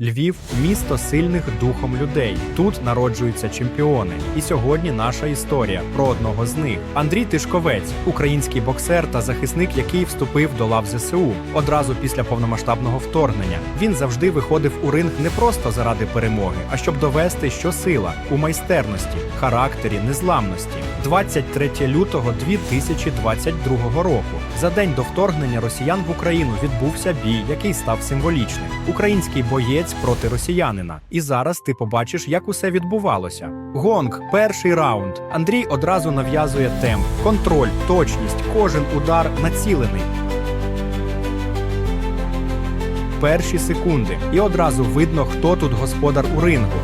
Львів місто сильних духом людей. Тут народжуються чемпіони. І сьогодні наша історія про одного з них. Андрій Тишковець, український боксер та захисник, який вступив до лав ЗСУ одразу після повномасштабного вторгнення. Він завжди виходив у ринг не просто заради перемоги, а щоб довести, що сила у майстерності, характері, незламності. 23 лютого 2022 року. За день до вторгнення росіян в Україну відбувся бій, який став символічним. Український боєць проти росіянина. І зараз ти побачиш, як усе відбувалося. Гонг, перший раунд. Андрій одразу нав'язує темп, контроль, точність. Кожен удар націлений. Перші секунди, і одразу видно, хто тут господар у рингу.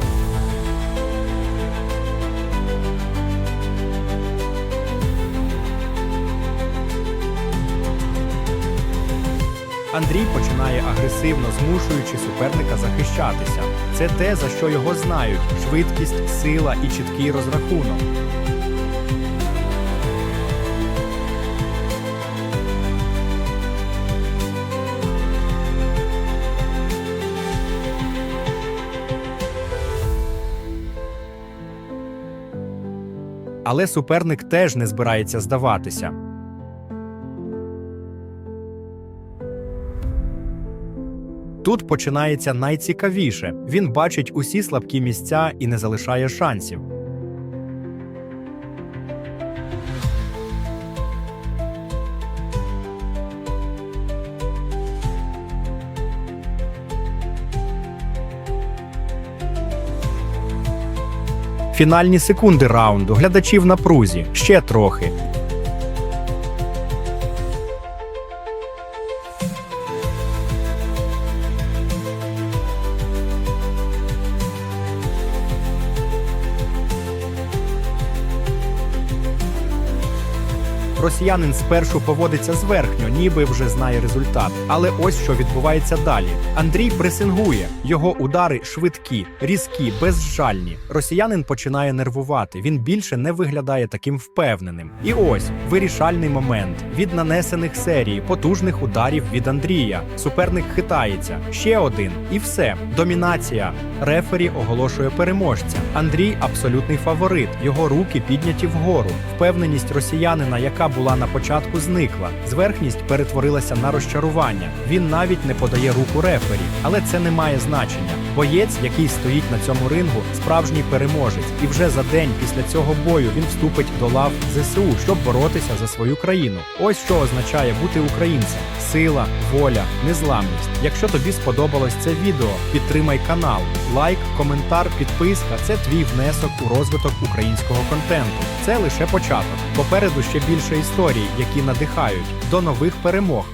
Андрій починає агресивно змушуючи суперника захищатися. Це те, за що його знають: швидкість, сила і чіткий розрахунок. Але суперник теж не збирається здаватися. Тут починається найцікавіше. Він бачить усі слабкі місця і не залишає шансів. Фінальні секунди раунду. Глядачі в напрузі. Ще трохи. Росіянин спершу поводиться зверхньо, ніби вже знає результат. Але ось що відбувається далі. Андрій пресингує. Його удари швидкі, різкі, безжальні. Росіянин починає нервувати. Він більше не виглядає таким впевненим. І ось вирішальний момент від нанесених серій, потужних ударів від Андрія. Суперник хитається. Ще один, і все. Домінація. Рефері оголошує переможця. Андрій абсолютний фаворит. Його руки підняті вгору. Впевненість росіянина, яка була на початку, зникла. Зверхність перетворилася на розчарування. Він навіть не подає руку рефері, але це не має значення. Боєць, який стоїть на цьому рингу, справжній переможець, і вже за день після цього бою він вступить до лав ЗСУ, щоб боротися за свою країну. Ось що означає бути українцем: сила, воля, незламність. Якщо тобі сподобалось це відео, підтримай канал, лайк, коментар, підписка це твій внесок у розвиток українського контенту. Це лише початок. Попереду ще більше історій, які надихають. До нових перемог.